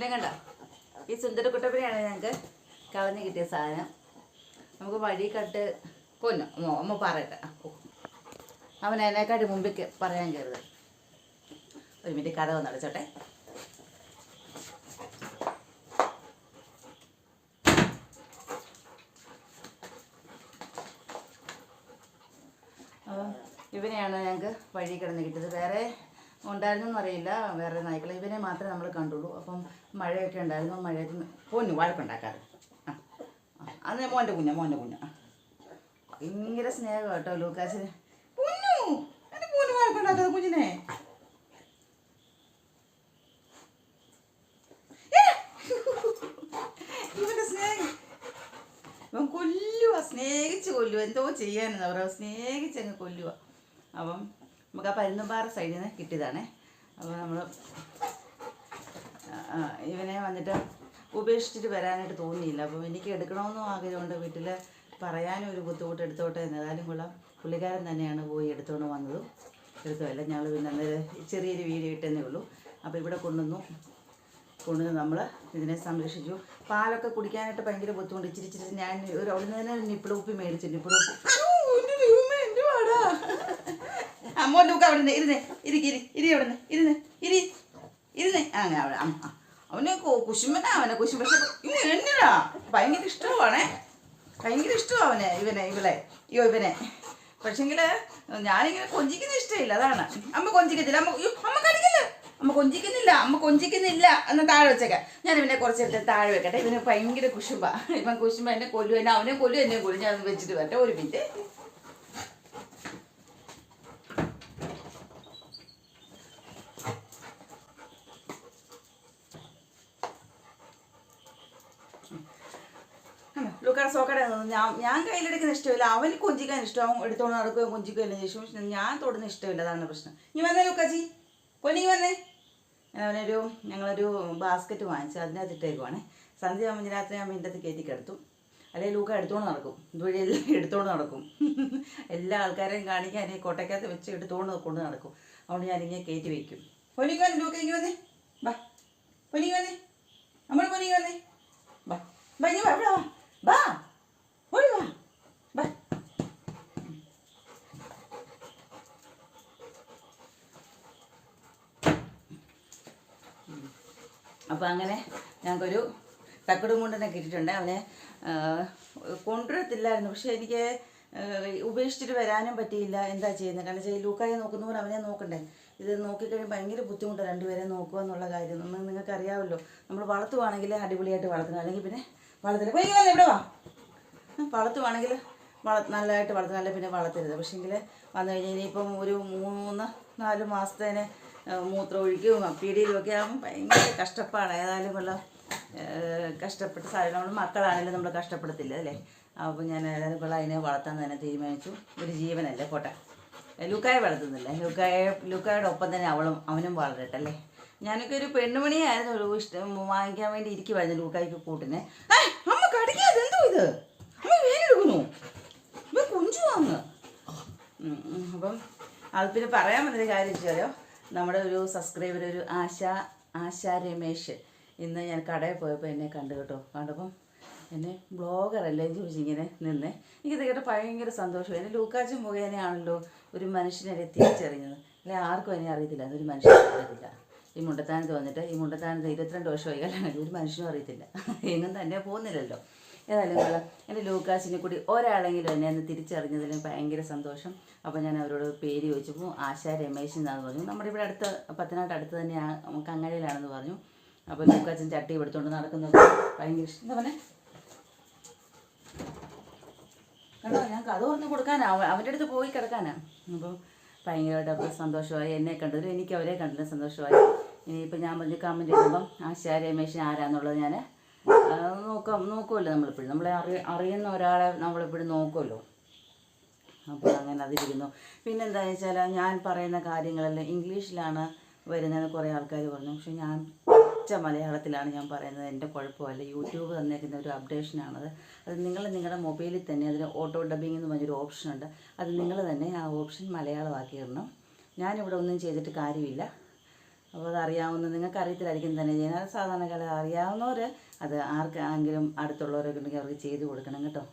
പിന്നെ കണ്ട? ഈ സുന്ദരക്കുട്ടപ്പനെയാണ് ഞങ്ങൾക്ക് കവഞ്ഞ് കിട്ടിയ സാധനം? നമുക്ക് വഴി കട്ട് കൊന്നു അമ്മ പറയട്ടെ. അവൻ അതിനേക്കാട്ടി മുമ്പിൽ പറയാൻ കയറുത് ഒരു മിനിറ്റ് കഥ ഒന്ന് അടച്ചോട്ടെ. ഇവനെയാണ് ഞങ്ങൾക്ക് വഴി കിടന്ന് കിട്ടിയത്? വേറെ ഉണ്ടായിരുന്നെന്ന് അറിയില്ല. വേറെ നായ്ക്കളെ ഇവനെ മാത്രമേ നമ്മൾ കണ്ടുള്ളൂ. അപ്പം മഴയൊക്കെ ഉണ്ടായിരുന്നു. മഴയത്ത് പൊന്നു വഴക്കുണ്ടാക്കാറ് ആ. അത് മോന്റെ കുഞ്ഞ മോന്റെ കുഞ്ഞ. ഭയങ്കര സ്നേഹം കേട്ടോ ലൂക്കാസിന്. പൊന്നു! കുഞ്ഞിനെ! ഇവന്റെ സ്നേഹിച്ച് കൊല്ലുക എന്തോ ചെയ്യാനെന്ന് പറയുക സ്നേഹിച്ചങ്ങ് കൊല്ലുക അപ്പം നമുക്ക് ആ പരുന്നുംപാറ സൈഡിൽ നിന്ന് കിട്ടിയതാണേ. അപ്പോൾ നമ്മൾ ഇവനെ വന്നിട്ട് ഉപേക്ഷിച്ചിട്ട് വരാനായിട്ട് തോന്നിയില്ല. അപ്പോൾ എനിക്ക് എടുക്കണമെന്നും ആഗ്രഹമുണ്ട്. വീട്ടിൽ പറയാനും ഒരു ബുദ്ധിമുട്ട് എടുത്തോട്ടെ എന്ന്. ഏതായാലും കൊള്ളാം പുള്ളിക്കാരൻ തന്നെയാണ് പോയി എടുത്തുകൊണ്ട് വന്നതും. എടുത്തതല്ല. ഞങ്ങൾ പിന്നെ അന്നേരം ചെറിയൊരു വീഡിയോ ഇട്ടെന്നേ ഉള്ളൂ. അപ്പോൾ ഇവിടെ കൊണ്ടുവന്നു. കൊണ്ടുവന്ന് നമ്മൾ ഇതിനെ സംരക്ഷിച്ചു. പാലൊക്കെ കുടിക്കാനായിട്ട് ഭയങ്കര ബുദ്ധിമുട്ട്. ഇച്ചിരി ഇച്ചിരി ഞാൻ ഒരു അവിടെ നിന്ന് തന്നെ നിപ്പിളൂപ്പി മേടിച്ചു. നിപ്പിള അമ്മോ ലൂക്ക അവിടെ നിന്ന് ഇരുന്നേ ഇരിക്ക് ഇരി ഇരി അവിടെ നിന്ന് ഇരുന്ന് ഇരി ഇരുന്നേ. അങ്ങനെ അവിടെ അമ്മ. അവന് കുശുമ്പനാ അവനെ കുശുമ്പ എണ്ണിടാ ഭയങ്കര ഇഷ്ടമാണേ ഭയങ്കര ഇഷ്ടമാണ് അവനെ ഇവനെ ഇവളെ അയ്യോ ഇവനെ. പക്ഷെങ്കിൽ ഞാനിങ്ങനെ കൊഞ്ചിക്കുന്ന ഇഷ്ടമില്ല അതാണ്. അമ്മ കൊഞ്ചിക്കത്തില്ല അമ്മ അമ്മ കളിക്കില്ല അമ്മ കൊഞ്ചിക്കുന്നില്ല അമ്മ കൊഞ്ചിക്കുന്നില്ല എന്ന് താഴെ വെച്ചേക്കാം. ഞാൻ ഇവനെ കുറച്ചെടുത്ത് താഴെ വെക്കട്ടെ ഇവന് ഭയങ്കര കുശുമ്പ. ഇവൻ കുശുമ്പ എന്നെ കൊല്ലു എന്നെ അവനെ കൊല്ലു എന്നെ കൊല്ലു ഞാൻ വെച്ചിട്ട് വരട്ടെ ഒരു മിനിറ്റ്. ലൂക്കാട് സോക്കടെ. ഞാൻ ഞാൻ കയ്യിലെടുക്കുന്ന ഇഷ്ടമില്ല. അവന് കൊഞ്ചിക്കാൻ ഇഷ്ടം. അവൻ എടുത്തോണ്ട് നടക്കുകയും കൊഞ്ചിക്കുകയല്ലേ ചേച്ചി പക്ഷെ ഞാൻ തൊടുന്ന ഇഷ്ടമില്ല. അതാണ് പ്രശ്നം. നീ വന്നേ ലുക്കാച്ചി. പൊന്നി വന്നേ. അവനൊരു ഞങ്ങളൊരു ബാസ്ക്കറ്റ് വാങ്ങിച്ചു അതിനകത്തിട്ടേക്കുവാണേ. സന്ധ്യ ആകുമ്പോൾ രാത്രി ഞാൻ മിന്റെ കയറ്റി കിടത്തും. അല്ലെങ്കിൽ ലൂക്ക എടുത്തോണ്ട് നടക്കും. ഇതുവഴി എല്ലാം എടുത്തോണ്ട് നടക്കും. എല്ലാ ആൾക്കാരെയും കാണിക്കാൻ ഈ കൊട്ടയ്ക്കകത്ത് വെച്ച് എടുത്തോണ്ട് കൊണ്ട് നടക്കും. അതുകൊണ്ട് ഞാനിങ്ങനെ കയറ്റി വയ്ക്കും പൊനിക്ക് വന്നേ ലൂക്ക ഇങ്ങനെ വന്നേ. ബാ പൊനിക്ക് വന്നേ. നമ്മൾ പൊനിക്ക് വന്നേ. ബാ ബാ ഇനി വാ ഇവിടെ വാ. ബാ ഓടി va. അപ്പോൾ അങ്ങനെ ഞങ്ങൾക്കൊരു തക്കടും കൊണ്ടുതന്നെ കിട്ടിയിട്ടുണ്ട്. അവനെ കൊണ്ടുവരത്തില്ലായിരുന്നു. പക്ഷെ എനിക്ക് ഉപേക്ഷിച്ചിട്ട് വരാനും പറ്റിയില്ല. എന്താ ചെയ്യുന്നത്? കാരണം വെച്ചാൽ ലൂക്കായെ നോക്കുന്ന പോലെ അവനെ നോക്കണ്ടേ. ഇത് നോക്കിക്കഴിയുമ്പോൾ ഭയങ്കര ബുദ്ധിമുട്ടാണ് രണ്ടുപേരെ നോക്കുക എന്നുള്ള കാര്യം. നിങ്ങൾക്ക് അറിയാമല്ലോ നമ്മൾ വളർത്തുവാണെങ്കിൽ അടിപൊളിയായിട്ട് വളർത്തണം അല്ലെങ്കിൽ പിന്നെ വളർത്തില്ല. പോയി വന്ന് ഇവിടെ വാ. വളർത്തുവാണെങ്കിൽ വള നല്ലതായിട്ട് വളർത്തുക അല്ലെങ്കിൽ പിന്നെ വളർത്തരുത്. പക്ഷേങ്കിൽ വന്നു കഴിഞ്ഞാൽ ഇനിയിപ്പം ഒരു മൂന്ന് നാല് മാസത്തേന് മൂത്രം ഒഴിക്കും. പീടിയിലും ഒക്കെ ആകുമ്പോൾ ഭയങ്കര കഷ്ടപ്പാണ് ഏതായാലും ഉള്ള കഷ്ടപ്പെട്ട് സാധനം നമ്മൾ മക്കളാണെങ്കിലും നമ്മൾ കഷ്ടപ്പെടത്തില്ല അല്ലേ? അപ്പോൾ ഞാൻ ഏതായാലും കൊള്ള അതിനെ വളർത്താൻ തന്നെ തീരുമാനിച്ചു. ഒരു ജീവനല്ലേ പോട്ടെ. ലൂക്കായെ വളർത്തുന്നില്ല. ലൂക്കായെ ലൂക്കായുടെ ഒപ്പം തന്നെ അവളും അവനും വളരട്ടെ അല്ലേ? ഞാനൊക്കെ ഒരു പെണ്ണുമണിയായിരുന്നു ഇഷ്ടം. വാങ്ങിക്കാൻ വേണ്ടി ഇരിക്കുവായിരുന്നു ലൂക്കായിക്ക് കൂട്ടിനെ. അമ്മ കടിക്കാതെ എന്തോ ഇത്? അമ്മ വേനെടുക്കുന്നു. കുഞ്ചു വാങ്ങ് അപ്പം അത് പിന്നെ പറയാൻ പറ്റുന്ന കാര്യം വെച്ചാലോ നമ്മുടെ ഒരു സബ്സ്ക്രൈബർ ഒരു ആശ ആശ രമേശ് ഇന്ന് ഞാൻ കടയിൽ പോയപ്പോൾ എന്നെ കണ്ടു കേട്ടോ. കണ്ടപ്പം എന്നെ ബ്ലോഗറല്ലേ ചോദിച്ചിങ്ങനെ നിന്ന്. എനിക്കിത് കേട്ടോ ഭയങ്കര സന്തോഷം. എന്നെ ലൂക്കാച്ചും മുഖേനയാണല്ലോ ഒരു മനുഷ്യനെ തിരിച്ചറിഞ്ഞത് അല്ലെ ആർക്കും എന്നെ അറിയത്തില്ല. അതൊരു മനുഷ്യനെ അറിയത്തില്ല ഈ മുണ്ടത്താനത്ത് വന്നിട്ട് ഈ മുണ്ടത്താനത്ത് ഇരുപത്തിരണ്ട് വർഷമായി കല്യാണം ഒരു മനുഷ്യനും അറിയത്തില്ല. എങ്ങും തന്നെ പോകുന്നില്ലല്ലോ. ഏതായാലും കൊള്ളാം എന്റെ ലൂക്കാസിനെ കൂടി ഒരാളെങ്കിലും എന്നെ അന്ന് തിരിച്ചറിഞ്ഞതിൽ ഭയങ്കര സന്തോഷം. അപ്പോൾ ഞാൻ അവരോട് പേര് ചോദിച്ചപ്പോൾ ആശാ രമേശ് എന്നാന്ന് പറഞ്ഞു. നമ്മുടെ ഇവിടെ അടുത്ത് പത്തനാട്ട് അടുത്ത് തന്നെയാണ് കങ്ങഴയിലാണെന്ന് പറഞ്ഞു. അപ്പോൾ ലൂക്കാച്ചൻ ചട്ടി എടുത്തുകൊണ്ട് നടക്കുന്നത് ഭയങ്കര ഇഷ്ടം. എന്താ പറഞ്ഞേ? കണ്ടോ? ഞാൻ കഥ പറഞ്ഞു കൊടുക്കാനാ. അവ- അവന്റെ അടുത്ത് പോയി കിടക്കാനാ. അപ്പോൾ ഭയങ്കരമായിട്ട് സന്തോഷമായി. എന്നെ കണ്ടതിലും എനിക്ക് അവരെ കണ്ടതിലും സന്തോഷമായി. ഇനിയിപ്പോൾ ഞാൻ പറഞ്ഞ് കമന്റ് ചെയ്യുമ്പം ആശാ രമേശൻ ആരാന്നുള്ളത് ഞാൻ നോക്കാം. നോക്കുമല്ലോ നമ്മളിപ്പോഴും. നമ്മളെ അറിയ അറിയുന്ന ഒരാളെ നമ്മളിപ്പോഴും നോക്കുമല്ലോ അപ്പോൾ അങ്ങനെ അതിരിക്കുന്നു. പിന്നെന്താണെന്ന് വെച്ചാൽ ഞാൻ പറയുന്ന കാര്യങ്ങളെല്ലാം ഇംഗ്ലീഷിലാണ് വരുന്നതെന്ന് കുറേ ആൾക്കാർ പറഞ്ഞു. പക്ഷെ ഞാൻ പച്ച മലയാളത്തിലാണ് ഞാൻ പറയുന്നത്. എന്റെ കുഴപ്പമല്ല. യൂട്യൂബ് തന്നിരിക്കുന്ന ഒരു അപ്ഡേഷനാണത്. അത് നിങ്ങൾ നിങ്ങളുടെ മൊബൈലിൽ തന്നെ അതിന് ഓട്ടോ ഡബിങ് എന്ന് പറഞ്ഞൊരു ഓപ്ഷനുണ്ട്. അത് നിങ്ങൾ തന്നെ ആ ഓപ്ഷൻ മലയാളമാക്കി ഇടണം. ഞാനിവിടെ ഒന്നും ചെയ്തിട്ട് കാര്യമില്ല. അപ്പോൾ അത് അറിയാവുന്ന നിങ്ങൾക്ക് അറിയത്തില്ലായിരിക്കും തന്നെ. ചെയ്യുന്നത് അത് സാധാരണക്കാരെ അറിയാവുന്നവർ അത് ആർക്കെങ്കിലും അടുത്തുള്ളവരൊക്കെ ഉണ്ടെങ്കിൽ അവർക്ക് ചെയ്ത് കൊടുക്കണം കേട്ടോ.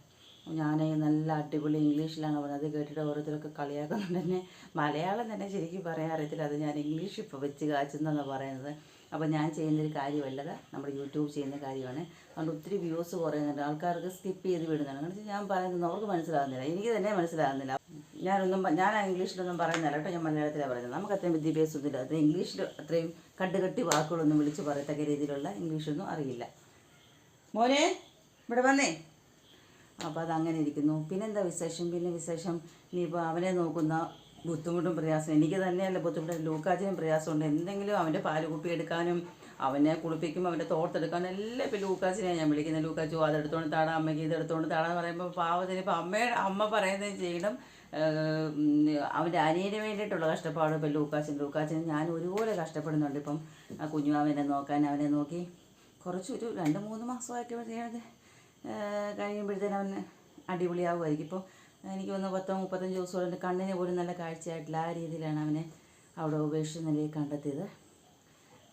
ഞാൻ നല്ല അടിപൊളി ഇംഗ്ലീഷിലാണ് പറഞ്ഞത്. അത് കേട്ടിട്ട് ഓരോരുത്തരൊക്കെ കളിയാക്കുന്നുണ്ട് തന്നെ മലയാളം തന്നെ ശരിക്കും പറയാൻ അറിയത്തില്ല. അത് ഞാൻ ഇംഗ്ലീഷ് ഇപ്പോൾ വെച്ച് കാച്ചെന്നാണ് പറയുന്നത്. അപ്പോൾ ഞാൻ ചെയ്യുന്നൊരു കാര്യമല്ലത് നമ്മുടെ യൂട്യൂബ് ചെയ്യുന്ന കാര്യമാണ്. അതുകൊണ്ട് ഒത്തിരി വ്യൂസ് കുറയുന്നുണ്ട് ആൾക്കാർക്ക് സ്കിപ്പ് ചെയ്ത് വിടുന്നുണ്ട് എന്ന് വെച്ചാൽ ഞാൻ പറയുന്നത് അവർക്ക് മനസ്സിലാകുന്നില്ല എനിക്ക് തന്നെ മനസ്സിലാകുന്നില്ല ഞാനൊന്നും ഞാൻ ഇംഗ്ലീഷിലൊന്നും പറയുന്നില്ല കേട്ടോ ഞാൻ മലയാളത്തിലാണ് പറയുന്നത്. നമുക്ക് അത്രയും വിദ്യാഭ്യാസമൊന്നുമില്ല. അത് ഇംഗ്ലീഷിൽ അത്രയും കണ്ടുകെട്ടി വാക്കുകളൊന്നും വിളിച്ച് പറയത്തക്ക രീതിയിലുള്ള ഇംഗ്ലീഷൊന്നും അറിയില്ല. മോനെ ഇവിടെ വന്നേ. അപ്പോൾ അതങ്ങനെ ഇരിക്കുന്നു. പിന്നെന്താ വിശേഷം? പിന്നെ വിശേഷം ഇനിയിപ്പോൾ അവനെ നോക്കുന്ന ബുദ്ധിമുട്ടും പ്രയാസം. എനിക്ക് തന്നെയല്ല ബുദ്ധിമുട്ട്. ലൂക്കാച്ചിനും പ്രയാസമുണ്ട്. എന്തെങ്കിലും അവന്റെ പാൽ കുപ്പി എടുക്കാനും അവനെ കുളിപ്പിക്കുമ്പോൾ അവന്റെ തോർത്തെടുക്കാനും എല്ലാം ഇപ്പോൾ ലൂക്കാച്ചിനെയാണ് ഞാൻ വിളിക്കുന്നത്. ലൂക്കാച്ചു അതെടുത്തോണ്ട് താടാ അമ്മയ്ക്ക് ഇതെടുത്തോണ്ട് താടാന്ന് പറയുമ്പോൾ പാവത്തിന് ഇപ്പോൾ അമ്മയുടെ അമ്മ പറയുന്നത് ചെയ്യണം. അവന്റെ അനിയന് വേണ്ടിയിട്ടുള്ള കഷ്ടപ്പാട് ഇപ്പോൾ ലൂക്കാച്ചൻ ലൂക്കാച്ചൻ ഞാൻ ഒരുപോലെ കഷ്ടപ്പെടുന്നുണ്ട് ഇപ്പം. ആ കുഞ്ഞുമാവനെ നോക്കാൻ അവനെ നോക്കി. കുറച്ചൊരു രണ്ട് മൂന്ന് മാസമൊക്കെ കഴിയുമ്പോഴത്തേനും അവന് അടിപൊളിയാവുമായിരിക്കും. ഇപ്പോൾ എനിക്ക് വന്ന പത്തോ മുപ്പത്തഞ്ച് ദിവസം എന്റെ കണ്ണിന് പോലും നല്ല കാഴ്ചയായിട്ടില്ല. ആ രീതിയിലാണ് അവനെ അവിടെ ഉപേക്ഷിച്ച നിലയിൽ കണ്ടെത്തിയത്.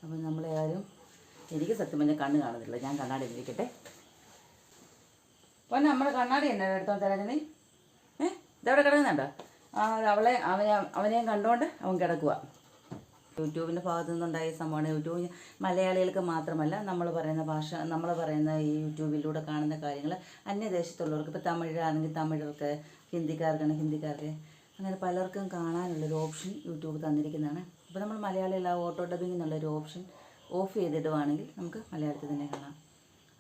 അപ്പം നമ്മളെ എനിക്ക് സത്യം പറഞ്ഞാൽ കണ്ണ് കാണുന്നില്ല. ഞാൻ കണ്ണാടി ഇരിക്കട്ടെ അപ്പം നമ്മുടെ കണ്ണാടി എന്നാ എടുത്തോ തരാൻ നീ ഏ? ഇതവിടെ കിടക്കുന്നുണ്ടോ? ആ അവളെ അവനെ അവനെയും കണ്ടുകൊണ്ട് അവൻ കിടക്കുക യൂട്യൂബിന്റെ ഭാഗത്തു നിന്നുണ്ടായ സംഭവമാണ്. യൂട്യൂബ് മലയാളികൾക്ക് മാത്രമല്ല നമ്മൾ പറയുന്ന ഭാഷ നമ്മൾ പറയുന്ന ഈ യൂട്യൂബിലൂടെ കാണുന്ന കാര്യങ്ങൾ അന്യദേശത്തുള്ളവർക്ക് ഇപ്പോൾ തമിഴാണെങ്കിൽ തമിഴർക്ക് ഹിന്ദിക്കാർക്കാണ് ഹിന്ദിക്കാർക്ക് അങ്ങനെ പലർക്കും കാണാനുള്ളൊരു ഓപ്ഷൻ യൂട്യൂബ് തന്നിരിക്കുന്നതാണ്. അപ്പോൾ നമ്മൾ മലയാളികൾ ആ ഓട്ടോ ഡബിംഗ് എന്നുള്ളൊരു ഓപ്ഷൻ ഓഫ് ചെയ്തിടുവാണെങ്കിൽ നമുക്ക് മലയാളത്തിൽ തന്നെ കാണാം.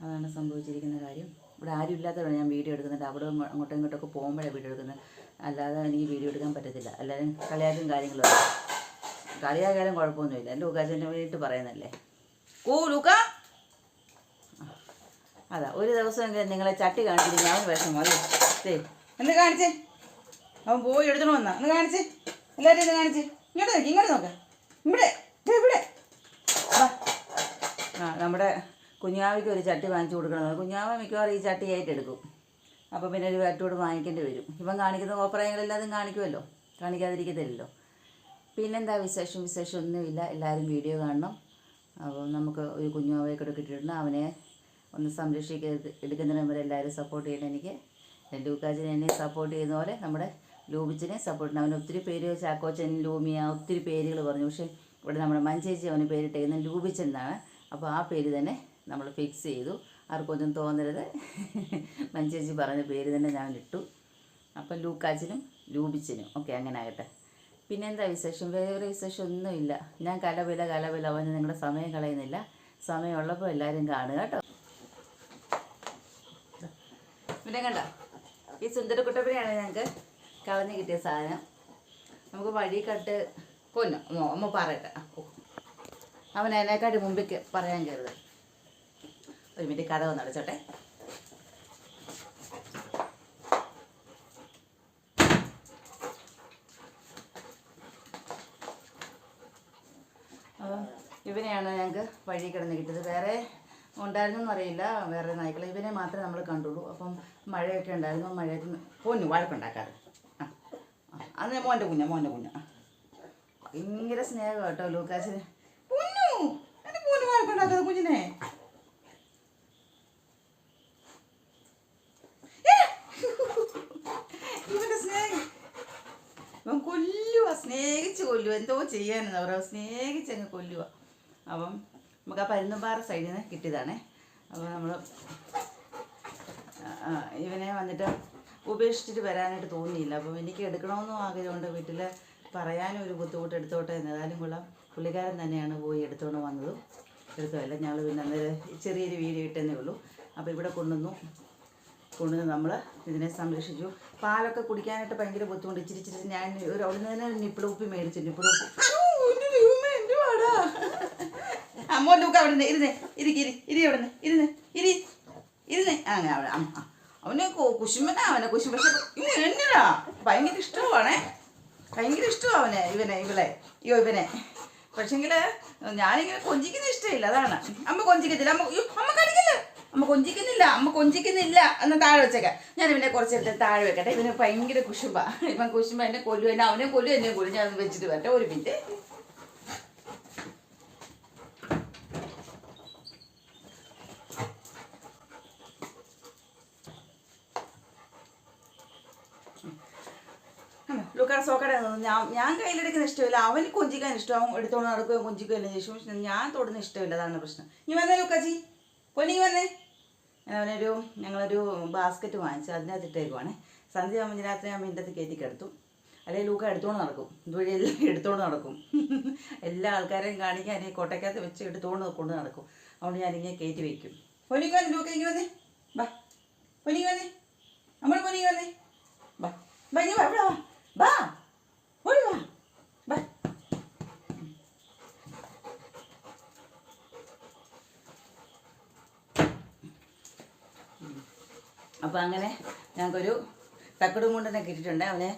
അതാണ് സംഭവിച്ചിരിക്കുന്ന കാര്യം. ഇവിടെ ആരും ഇല്ലാത്തതാണ് ഞാൻ വീഡിയോ എടുക്കുന്നുണ്ട് അവിടെ അങ്ങോട്ടും ഇങ്ങോട്ടൊക്കെ പോകുമ്പോഴാണ് വീഡിയോ എടുക്കുന്നത്. അല്ലാതെ എനിക്ക് വീഡിയോ എടുക്കാൻ പറ്റത്തില്ല. അല്ലാതെ കളിയാക്കും കാര്യങ്ങളും കളിയാകാനും കുഴപ്പമൊന്നുമില്ല. ലൂക്കാച്ചന്റെ വേണ്ടിയിട്ട് പറയുന്നല്ലേ ഓ ലുക്ക! അതാ. ഒരു ദിവസമെങ്കിലും നിങ്ങളെ ചട്ടി കാണിച്ചിട്ട് അവൻ വിഷമം അല്ലേ എന്ന് കാണിച്ചേ? അവൻ പോയി എടുത്തണോ വന്നാ. ഒന്ന് കാണിച്ചേ? എല്ലാവരും ഇത് കാണിച്ചേ? ഇങ്ങോട്ട് നോക്കി ഇങ്ങോട്ട് നോക്ക. ഇവിടെ ഇവിടെ. ആ നമ്മുടെ കുഞ്ഞാവിക്ക് ഒരു ചട്ടി വാങ്ങിച്ചു കൊടുക്കണം. കുഞ്ഞാവ മിക്കവാറും ഈ ചട്ടിയായിട്ട് എടുക്കും. അപ്പോൾ പിന്നെ ഒരു ചട്ടിയോട് വാങ്ങിക്കേണ്ടി വരും. ഇവൻ കാണിക്കുന്ന കോപ്രായങ്ങളെല്ലാതും കാണിക്കുമല്ലോ. കാണിക്കാതിരിക്കത്തില്ലല്ലോ. പിന്നെന്താ വിശേഷം? വിശേഷം ഒന്നുമില്ല. എല്ലാവരും വീഡിയോ കാണണം. അപ്പോൾ നമുക്ക് ഒരു കുഞ്ഞുമാവയെ കൂടെ കിട്ടിയിട്ടുണ്ട്. അവനെ ഒന്ന് സംരക്ഷിക്കുക എടുക്കുന്നതിന് വരെ എല്ലാവരും സപ്പോർട്ട് ചെയ്യണം എനിക്ക്. ലൂക്കാച്ചിനെ സപ്പോർട്ട് ചെയ്യുന്ന പോലെ നമ്മുടെ ലൂബിച്ചിനെ സപ്പോർട്ട് ചെയ്യുന്നു ഒത്തിരി പേര് ചാക്കോച്ചൻ ലൂമിയ ഒത്തിരി പേരുകൾ പറഞ്ഞു. പക്ഷേ ഇവിടെ നമ്മുടെ മഞ്ചേച്ചി അവന് പേരിട്ടേക്കുന്നത് ലൂബിച്ചൻ എന്നാണ്. അപ്പോൾ ആ പേര് തന്നെ നമ്മൾ ഫിക്സ് ചെയ്തു. ആർക്കൊന്നും തോന്നരുത്. മഞ്ചേച്ചി പറഞ്ഞ പേര് തന്നെ ഞാൻ ഇട്ടു. അപ്പം ലൂക്കാച്ചിനും ലൂബിച്ചനും ഓക്കെ അങ്ങനെ ആകട്ടെ. പിന്നെന്താ വിശേഷം? വേറെ വിശേഷം ഒന്നുമില്ല. ഞാൻ കലവില കലവില അവന് നിങ്ങളുടെ സമയം കളയുന്നില്ല. സമയമുള്ളപ്പോൾ എല്ലാവരും കാണുക കേട്ടോ. പിന്നെ കണ്ട? ഈ സുന്ദരക്കുട്ടപ്പനെയാണ് ഞങ്ങൾക്ക് കവഞ്ഞ് കിട്ടിയ സാധനം. നമുക്ക് വഴി കട്ട് കൊന്നു അമ്മ പറയട്ടെ. അവൻ അതിനേക്കാട്ടി മുമ്പിൽ പറയാൻ കയറുത് ഒരു മിനിറ്റ് കഥ ഒന്ന് അടച്ചോട്ടെ. ഇവനെയാണ് ഞങ്ങൾക്ക് വഴി കിടന്ന് കിട്ടിയത്. വേറെ ഉണ്ടായിരുന്നെന്ന് അറിയില്ല. വേറെ നായ്ക്കളെ ഇവനെ മാത്രമേ നമ്മൾ കണ്ടുള്ളൂ. അപ്പം മഴയൊക്കെ ഉണ്ടായിരുന്നു. മഴയത്ത് പോന്നു വഴക്കുണ്ടാക്കാറ് ആ അന്ന് മോന്റെ കുഞ്ഞ മോന്റെ കുഞ്ഞ. ഭയങ്കര സ്നേഹം കേട്ടോ ലൂക്കാസിന്. പൊന്നു എന്റെ പൊന്നു വഴക്കുണ്ടാക്കാതെ കുഞ്ഞിനെ! ഇവന്റെ സ്നേഹിച്ച് കൊല്ലുക എന്തോ ചെയ്യാനെന്ന് പറയുക സ്നേഹിച്ച് അങ്ങ് കൊല്ലുക അപ്പം നമുക്ക് ആ പരുന്നുംപാറ സൈഡിൽ നിന്ന് കിട്ടിയതാണേ. അപ്പോൾ നമ്മൾ ഇവനെ വന്നിട്ട് ഉപേക്ഷിച്ചിട്ട് വരാനായിട്ട് തോന്നിയില്ല. അപ്പോൾ എനിക്ക് എടുക്കണമെന്നും ആഗ്രഹമുണ്ട്. വീട്ടിൽ പറയാനും ഒരു ബുദ്ധിമുട്ട് എടുത്തോട്ടെ എന്നതാലും കൊള്ളാം പുള്ളിക്കാരൻ തന്നെയാണ് പോയി എടുത്തുകൊണ്ട് വന്നതും. എടുത്തതല്ല ഞങ്ങൾ പിന്നെ അന്നേരം ചെറിയൊരു വീഡിയോ ഇട്ടെന്നേ ഉള്ളൂ. അപ്പോൾ ഇവിടെ കൊണ്ടുവന്നു. കൊണ്ടുവന്ന് നമ്മൾ ഇതിനെ സംരക്ഷിച്ചു. പാലൊക്കെ കുടിക്കാനായിട്ട് ഭയങ്കര ബുദ്ധിമുട്ട്. ഇച്ചിരി ഇച്ചിരി ഞാൻ ഒരു അവിടെ നിന്ന് തന്നെ നിപ്പിളൂപ്പി മേടിച്ചു. നിപ്പിള അമ്മോ ലൂക്ക അവിടെ നിന്ന് ഇരുന്നേ ഇരിക്ക് ഇരി ഇരി അവിടുന്ന് ഇരുന്ന് ഇരി ഇരുന്നേ. അങ്ങനെ അവിടെ അമ്മ. അവന് കുശുമന അവനെ കുശു പക്ഷെ ഇവൻ എന്നടാ ഭയങ്കര ഇഷ്ടമാണേ ഭയങ്കര ഇഷ്ടമാണ് അവനെ ഇവനെ ഇവളെ അയ്യോ ഇവനെ. പക്ഷെങ്കിൽ ഞാനിങ്ങനെ കൊഞ്ചിക്കുന്ന ഇഷ്ടമില്ല അതാണ്. അമ്മ കൊഞ്ചിക്കത്തില്ല അമ്മ അമ്മ കടിക്കില്ല അമ്മ കൊഞ്ചിക്കുന്നില്ല അമ്മ കൊഞ്ചിക്കുന്നില്ല എന്ന് താഴെ വെച്ചേക്കാം. ഞാൻ ഇവനെ കുറച്ചെടുത്ത് താഴെ വെക്കട്ടെ ഇവന് ഭയങ്കര കുശുമ്പ. ഇവൻ കുശുമ്പ എന്നെ കൊല്ലു എന്നെ അവനെ കൊല്ലു എന്നെ കൊല്ലു ഞാൻ വെച്ചിട്ട് വരട്ടെ ഒരു മിനിറ്റ്. സോക്കട സോക്കട ഞാൻ ഞാൻ കയ്യിലെടുക്കുന്ന ഇഷ്ടമില്ല. അവന് കൊഞ്ചിക്കാൻ ഇഷ്ടം. അവൻ എടുത്തോണ്ട് നടക്കുകയും കൊഞ്ചിക്കുകയല്ലേ ചേച്ചി ഞാൻ തൊടുന്ന ഇഷ്ടമില്ല. അതാണ് പ്രശ്നം. നീ വന്നേ ലുക്കാച്ചി. പൊന്നി വന്നേ. അവനൊരു ഞങ്ങളൊരു ബാസ്ക്കറ്റ് വാങ്ങിച്ചു അതിനകത്ത് ഇട്ടേക്കുവാണേ സന്ധ്യ ആകുമ്പോൾ രാത്രി ആകുമ്പോൾ ഇതിന്റെ കയറ്റി കിടത്തും. അല്ലെങ്കിൽ ലൂക്ക എടുത്തോണ്ട് നടക്കും. ഇതുവഴി എല്ലാം എടുത്തോണ്ട് നടക്കും. എല്ലാ ആൾക്കാരെയും കാണിക്കാൻ ഈ കൊട്ടയ്ക്കകത്ത് വെച്ച് എടുത്തോണ്ട് കൊണ്ട് നടക്കും. അതുകൊണ്ട് ഞാനിങ്ങനെ കയറ്റി വയ്ക്കും പൊന്നിക്ക് വന്നേ ലൂക്ക ഇങ്ങനെ വന്നേ. ബാ. പൊന്നിക്ക് വന്നേ. നമ്മൾ പൊന്നിക്ക് വന്നേ. ബാ. ബാ ഇനി വാ, ഇവിടെ വാ. ബാ ഓടി Va. അപ്പോൾ അങ്ങനെ ഞങ്ങൾക്കൊരു തക്കടും കൊണ്ടനെ കിട്ടിയിട്ടുണ്ട്. അവനെ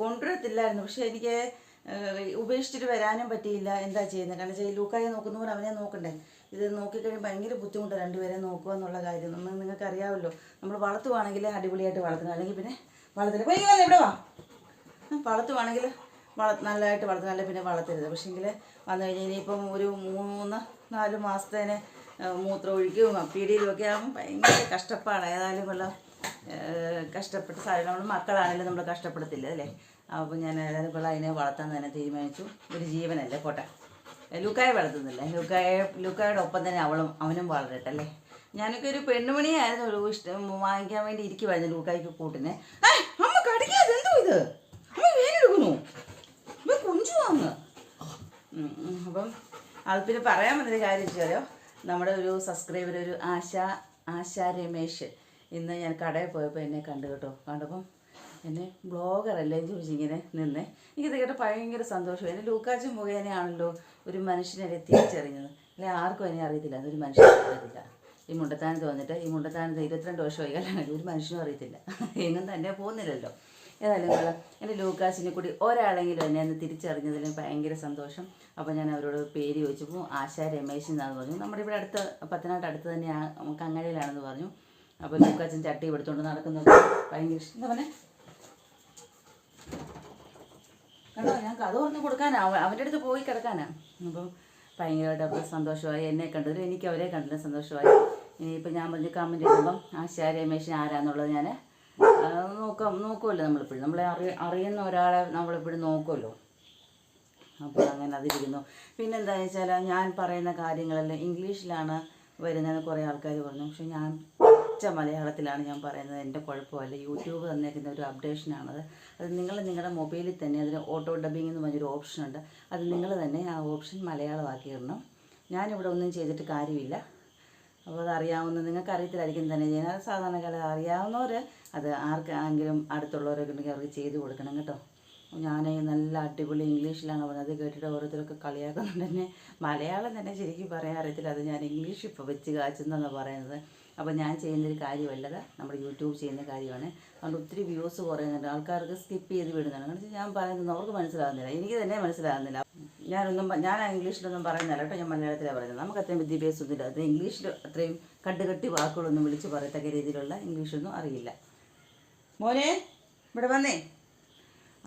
കൊണ്ടുവരത്തില്ലായിരുന്നു. പക്ഷെ എനിക്ക് ഉപേക്ഷിച്ചിട്ട് വരാനും പറ്റിയില്ല. എന്താ ചെയ്യുന്നത്? കാരണം വെച്ചാൽ ലൂക്കായെ നോക്കുന്ന പോലെ അവനെ നോക്കണ്ടേ? ഇത് നോക്കിക്കഴിയുമ്പോൾ ഭയങ്കര ബുദ്ധിമുട്ടാണ് രണ്ടുപേരെ നോക്കുക എന്നുള്ള കാര്യം. നമ്മൾ നിങ്ങൾക്ക് അറിയാമല്ലോ നമ്മൾ വളർത്തുവാണെങ്കിൽ അടിപൊളിയായിട്ട് വളർത്തണം. അല്ലെങ്കിൽ പിന്നെ വളർത്തില്ല. പോയി വന്ന് ഇവിടെ വാ. വളർത്തുവാണെങ്കിൽ വള നല്ലതായിട്ട് വളർത്തുക അല്ലെങ്കിൽ പിന്നെ വളർത്തരുത്. പക്ഷേങ്കിൽ വന്നു കഴിഞ്ഞാൽ ഇനിയിപ്പം ഒരു മൂന്ന് നാല് മാസത്തേന് മൂത്രം ഒഴിക്കും പീടിയിലും ഒക്കെ ആകുമ്പോൾ ഭയങ്കര കഷ്ടപ്പാണ് ഏതായാലും വല്ല കഷ്ടപ്പെട്ട് സാധനം. നമ്മൾ മക്കളാണെങ്കിലും നമ്മൾ കഷ്ടപ്പെടത്തില്ല അല്ലേ? അപ്പോൾ ഞാൻ ഏതായാലും ഇപ്പോൾ അതിനെ വളർത്താൻ തന്നെ തീരുമാനിച്ചു. ഒരു ജീവനല്ലേ പോട്ടെ. ലൂക്കായെ വളർത്തുന്നില്ല. ലൂക്കായെ ലൂക്കായുടെ ഒപ്പം തന്നെ അവളും അവനും വളരട്ടെ അല്ലേ ഞാനൊക്കെ ഒരു പെണ്ണുമണിയായിരുന്നു ഒരു ഇഷ്ടം. വാങ്ങിക്കാൻ വേണ്ടി ഇരിക്കുവായിരുന്നു ലൂക്കായ്ക്ക് കൂട്ടിന്. അമ്മ കടിക്കാതെ എന്തോ ഇത്? അമ്മ വേനെടുക്കുന്നു കുഞ്ചു വാങ്ങ് അപ്പം അത് പിന്നെ പറയാൻ പറ്റുന്ന കാര്യം വെച്ചാലോ നമ്മുടെ ഒരു സബ്സ്ക്രൈബർ ഒരു ആശ ആശ രമേശ് ഇന്ന് ഞാൻ കടയിൽ പോയപ്പോൾ എന്നെ കണ്ടു കേട്ടോ. കണ്ടപ്പം എന്നെ ബ്ലോഗറല്ലേ ചോദിച്ചിങ്ങനെ നിന്നെ. എനിക്ക് കേട്ടോ ഭയങ്കര സന്തോഷം എന്നെ ലൂക്കാച്ചും മുഖേനയാണല്ലോ ഒരു മനുഷ്യനെ തിരിച്ചറിഞ്ഞത്? അല്ലെ ആർക്കും എന്നെ അറിയത്തില്ല. അതൊരു മനുഷ്യനെ അറിയത്തില്ല. ഈ മുണ്ടത്താനത്ത് വന്നിട്ട് ഈ മുണ്ടത്താനത്ത് ഇരുപത്തിരണ്ട് വർഷമായി കല്യാണം ഒരു മനുഷ്യനും അറിയത്തില്ല. എങ്ങും തന്നെ പോകുന്നില്ലല്ലോ. ഏതായാലും നിങ്ങൾ എന്റെ ലൂക്കാസിനെ കൂടി ഒരാളെങ്കിലും എന്നെ അന്ന് തിരിച്ചറിഞ്ഞതിൽ ഭയങ്കര സന്തോഷം. അപ്പോൾ ഞാൻ അവരോട് പേര് ചോദിച്ചപ്പോൾ ആശ രമേശ് എന്നാന്ന് പറഞ്ഞു. നമ്മുടെ ഇവിടെ അടുത്ത് പത്തനാട്ട് അടുത്ത് തന്നെ കങ്ങഴയിലാണെന്ന് പറഞ്ഞു. അപ്പോൾ ലൂക്കാച്ചൻ ചട്ടി എടുത്തുകൊണ്ട് നടക്കുന്നത് ഭയങ്കര ഇഷ്ടം. എന്താ കണ്ടോ? ഞാൻ കഥ പറഞ്ഞു കൊടുക്കാനാ. അവ- അവന്റെ അടുത്ത് പോയി കിടക്കാനാ. അപ്പം ഭയങ്കരമായിട്ട് സന്തോഷമായി. എന്നെ കണ്ടതിൽ എനിക്ക് അവരെ കണ്ടതിൽ സന്തോഷമായി. ഇനിയിപ്പോൾ ഞാൻ പറഞ്ഞ് കമന്റ് ചെയ്യുമ്പം ആശാ രമേശൻ ആരാന്നുള്ളത് ഞാൻ നോക്കാം. നോക്കുമല്ലോ നമ്മളിപ്പോഴും. നമ്മളെ അറിയ അറിയുന്ന ഒരാളെ നമ്മളിപ്പോഴും നോക്കുമല്ലോ അപ്പോൾ അങ്ങനെ അതിരിക്കുന്നു. പിന്നെന്താണെന്ന് വെച്ചാൽ ഞാൻ പറയുന്ന കാര്യങ്ങളെല്ലാം ഇംഗ്ലീഷിലാണ് വരുന്നതെന്ന് കുറേ ആൾക്കാർ പറഞ്ഞു. പക്ഷെ ഞാൻ പച്ച മലയാളത്തിലാണ് ഞാൻ പറയുന്നത്. എന്റെ കുഴപ്പമല്ല യൂട്യൂബ് തന്നേക്കുന്ന ഒരു അപ്ഡേഷനാണത്. അത് നിങ്ങൾ നിങ്ങളുടെ മൊബൈലിൽ തന്നെ അതിന് ഓട്ടോ ഡബിങ് എന്ന് പറഞ്ഞൊരു ഓപ്ഷനുണ്ട്. അത് നിങ്ങൾ തന്നെ ആ ഓപ്ഷൻ മലയാളമാക്കി ഇടണം ഞാനിവിടെ ഒന്നും ചെയ്തിട്ട് കാര്യമില്ല. അപ്പോൾ അതറിയാവുന്ന നിങ്ങൾക്ക് അറിയത്തില്ലായിരിക്കും തന്നെ. ചെയ്യാൻ അത് സാധാരണക്കാരെ അറിയാവുന്നവർ അത് ആർക്കെങ്കിലും അടുത്തുള്ളവരൊക്കെ ഉണ്ടെങ്കിൽ അവർക്ക് ചെയ്ത് കൊടുക്കണം കേട്ടോ. ഞാൻ നല്ല അടിപൊളി ഇംഗ്ലീഷിലാണ് പറഞ്ഞത്. അത് കേട്ടിട്ട് ഓരോരുത്തരൊക്കെ കളിയാക്കുന്നുണ്ട് തന്നെ മലയാളം തന്നെ ശരിക്കും പറയാൻ അറിയത്തില്ല. അത് ഞാൻ ഇംഗ്ലീഷ് ഇപ്പോൾ വെച്ച് കാച്ചെന്നാണ് പറയുന്നത്. അപ്പോൾ ഞാൻ ചെയ്യുന്നൊരു കാര്യമല്ലത്. നമ്മുടെ യൂട്യൂബ് ചെയ്യുന്ന കാര്യമാണ്. അതുകൊണ്ട് ഒത്തിരി വ്യൂസ് കുറയുന്നുണ്ട്. ആൾക്കാർക്ക് സ്കിപ്പ് ചെയ്ത് വിടുന്നുണ്ട്. എന്ന് വെച്ചാൽ ഞാൻ പറയുന്നത് അവർക്ക് മനസ്സിലാകുന്നില്ല എനിക്ക് തന്നെ മനസ്സിലാകുന്നില്ല ഞാനൊന്നും ഞാൻ ഇംഗ്ലീഷിലൊന്നും പറയുന്നില്ല കേട്ടോ. ഞാൻ മലയാളത്തിലാണ് പറയുന്നത്. നമുക്ക് അത്രയും വിദ്യാഭ്യാസമൊന്നുമില്ല. അത് ഇംഗ്ലീഷിൽ അത്രയും കണ്ടുകെട്ടി വാക്കുകളൊന്നും വിളിച്ച് പറയത്തക്ക രീതിയിലുള്ള ഇംഗ്ലീഷൊന്നും അറിയില്ല. മോനെ ഇവിടെ വന്നേ.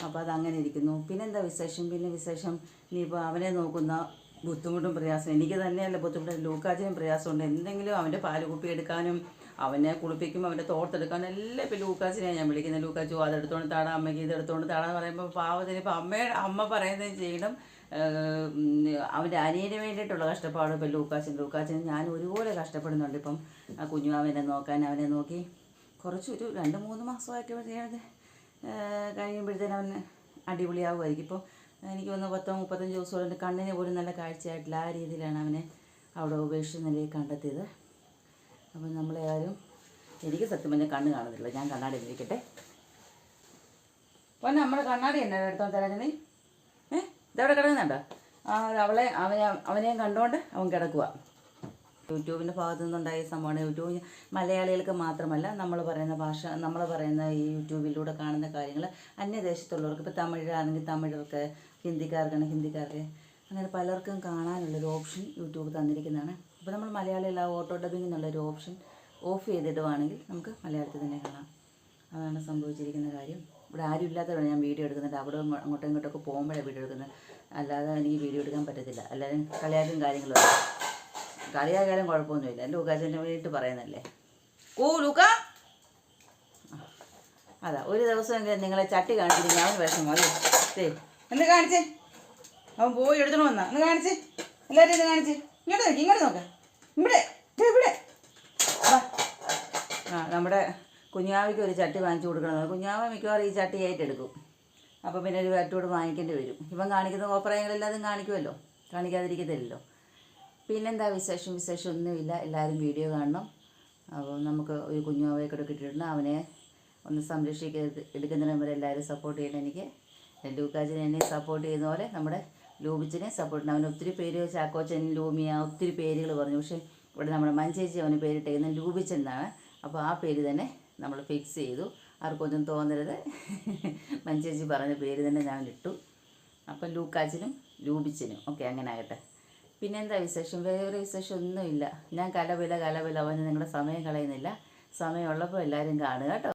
അപ്പോൾ അതങ്ങനെ ഇരിക്കുന്നു. പിന്നെന്താ വിശേഷം? പിന്നെ വിശേഷം ഇനിയിപ്പോൾ അവനെ നോക്കുന്ന ബുദ്ധിമുട്ടും പ്രയാസം. എനിക്ക് തന്നെയല്ല ബുദ്ധിമുട്ട്. ലൂക്കാച്ചിനും പ്രയാസമുണ്ട്. എന്തെങ്കിലും അവന്റെ പാൽ കുപ്പി എടുക്കാനും അവനെ കുളിപ്പിക്കുമ്പോൾ അവന്റെ തോർത്തെടുക്കാനും എല്ലാം ഇപ്പോൾ ലൂക്കാച്ചിനെയാണ് ഞാൻ വിളിക്കുന്നത്. ലൂക്കാച്ചു അതെടുത്തോണ്ട് താടാ അമ്മയ്ക്ക് ഇതെടുത്തോണ്ട് താടാ എന്ന് പറയുമ്പോൾ പാവത്തിന് ഇപ്പോൾ അമ്മ അമ്മ പറയുന്നത് ചെയ്യണം. അവന്റെ അനിയന് വേണ്ടിയിട്ടുള്ള കഷ്ടപ്പാട് ഇപ്പോൾ ലൂക്കാച്ചിന്. ലൂക്കാച്ചിന് ഞാൻ ഒരുപോലെ കഷ്ടപ്പെടുന്നുണ്ട് ഇപ്പം. ആ കുഞ്ഞുമാവനെ നോക്കാൻ അവനെ നോക്കി. കുറച്ചൊരു രണ്ട് മൂന്ന് മാസമൊക്കെ കഴിയുമ്പോഴത്തേനും അവൻ അടിപൊളിയാവുമായിരിക്കും. ഇപ്പോൾ എനിക്ക് വന്ന് പത്തോ മുപ്പത്തഞ്ച് ദിവസം കണ്ണിനെ പോലും നല്ല കാഴ്ചയായിട്ടില്ല. ആ രീതിയിലാണ് അവനെ അവിടെ ഉപേക്ഷിച്ച നിലയിൽ കണ്ടെത്തിയത്. അപ്പം നമ്മളെല്ലാവരും എനിക്ക് സത്യം പറഞ്ഞാൽ കണ്ണ് കാണുന്നില്ല ഞാൻ കണ്ണാടി ഇരിക്കട്ടെ പൊന്നെ നമ്മുടെ കണ്ണാടി എന്നാ എടുത്തോ തരാൻ നീ ഏ? ഇതവിടെ കിടക്കുന്നുണ്ടോ? അവളെ അവനെ അവനെയും കണ്ടുകൊണ്ട് അവൻ കിടക്കുക യൂട്യൂബിന്റെ ഭാഗത്തു നിന്നുണ്ടായ സംഭവമാണ്. യൂട്യൂബ് മലയാളികൾക്ക് മാത്രമല്ല നമ്മൾ പറയുന്ന ഭാഷ നമ്മൾ പറയുന്ന ഈ യൂട്യൂബിലൂടെ കാണുന്ന കാര്യങ്ങൾ അന്യദേശത്തുള്ളവർക്ക് ഇപ്പോൾ തമിഴാണെങ്കിൽ തമിഴർക്ക് ഹിന്ദിക്കാർക്കാണ് ഹിന്ദിക്കാർക്ക് അങ്ങനെ പലർക്കും കാണാനുള്ളൊരു ഓപ്ഷൻ യൂട്യൂബ് തന്നിരിക്കുന്നതാണ്. അപ്പോൾ നമ്മൾ മലയാളികൾ ആ ഓട്ടോ ഡബിംഗ് എന്നുള്ളൊരു ഓപ്ഷൻ ഓഫ് ചെയ്തിടുവാണെങ്കിൽ നമുക്ക് മലയാളത്തിൽ തന്നെ കാണാം. അതാണ് സംഭവിച്ചിരിക്കുന്ന കാര്യം. ഇവിടെ ആരും ഇല്ലാത്തവരാണ് ഞാൻ വീഡിയോ എടുക്കുന്നത്. അവിടെ അങ്ങോ- അങ്ങോട്ടും ഇങ്ങോട്ടൊക്കെ പോകുമ്പോഴാണ് വീഡിയോ എടുക്കുന്നത്. അല്ലാതെ എനിക്ക് വീഡിയോ എടുക്കാൻ പറ്റത്തില്ല. അല്ലാതെ കളിയാക്കും കാര്യങ്ങളും കളിയാകാലും കുഴപ്പമൊന്നുമില്ല. ലൂക്കാച്ചന്റെ വേണ്ടിയിട്ട് പറയുന്നല്ലേ ഓ ലൂക്ക. അതാ ഒരു ദിവസമെങ്കിലും നിങ്ങളെ ചട്ടി കാണിച്ചിരിക്കും അവന് വിഷമം. അല്ലേ? ശരി എന്ത് കാണിച്ചേ. അവൻ പോയി എടുത്തോണ്ട് വന്നാ. ഒന്ന് കാണിച്ചേ. എല്ലാവരും ഇത് കാണിച്ച്. ഇങ്ങോട്ട് നോക്കി ഇങ്ങോട്ട് നോക്ക. ഇവിടെ ഇവിടെ. ആ നമ്മുടെ കുഞ്ഞാവിക്ക് ഒരു ചട്ടി വാങ്ങിച്ചു കൊടുക്കണം. കുഞ്ഞാവ മിക്കവാറും ഈ ചട്ടി ഏറ്റെടുക്കും. അപ്പോൾ പിന്നെ ഒരു ചട്ടിയോട് വാങ്ങിക്കേണ്ടി വരും. ഇവൻ കാണിക്കുന്ന കോപ്രായങ്ങളെല്ലാതും കാണിക്കുമല്ലോ. കാണിക്കാതിരിക്കത്തില്ലല്ലോ. പിന്നെന്താ വിശേഷം? വിശേഷം ഒന്നുമില്ല. എല്ലാവരും വീഡിയോ കാണണം. അപ്പോൾ നമുക്ക് ഒരു കുഞ്ഞുമാവയെ കൂടെ കിട്ടിയിട്ടുണ്ട്. അവനെ ഒന്ന് സംരക്ഷിക്കുക എടുക്കുന്നതിന് വരെ എല്ലാവരും സപ്പോർട്ട് ചെയ്യണം എനിക്ക്. ലൂക്കാച്ചനെ എന്നെ സപ്പോർട്ട് ചെയ്യുന്ന പോലെ നമ്മുടെ ലൂബിച്ചിനെ സപ്പോർട്ട് ചെയ്യണം. അവന് ഒത്തിരി പേര് ചാക്കോച്ചൻ ലൂമിയ ഒത്തിരി പേരുകൾ പറഞ്ഞു. പക്ഷേ ഇവിടെ നമ്മുടെ മഞ്ചേച്ചി അവന് പേരിട്ടേക്കുന്നത് ലൂബിച്ചൻ എന്നാണ്. അപ്പോൾ ആ പേര് തന്നെ നമ്മൾ ഫിക്സ് ചെയ്തു. ആർക്കൊന്നും തോന്നരുത്. മഞ്ചേച്ചി പറഞ്ഞ പേര് തന്നെ ഞാൻ ഇട്ടു. അപ്പം ലൂക്കാച്ചിനും ലൂബിച്ചിനും. ഓക്കെ അങ്ങനെ ആകട്ടെ. പിന്നെന്താ വിശേഷം? വേറെ വിശേഷം ഒന്നുമില്ല ഞാൻ കലവില കലവില അവന് നിങ്ങളുടെ സമയം കളയുന്നില്ല. സമയമുള്ളപ്പോൾ എല്ലാവരും കാണുക കേട്ടോ.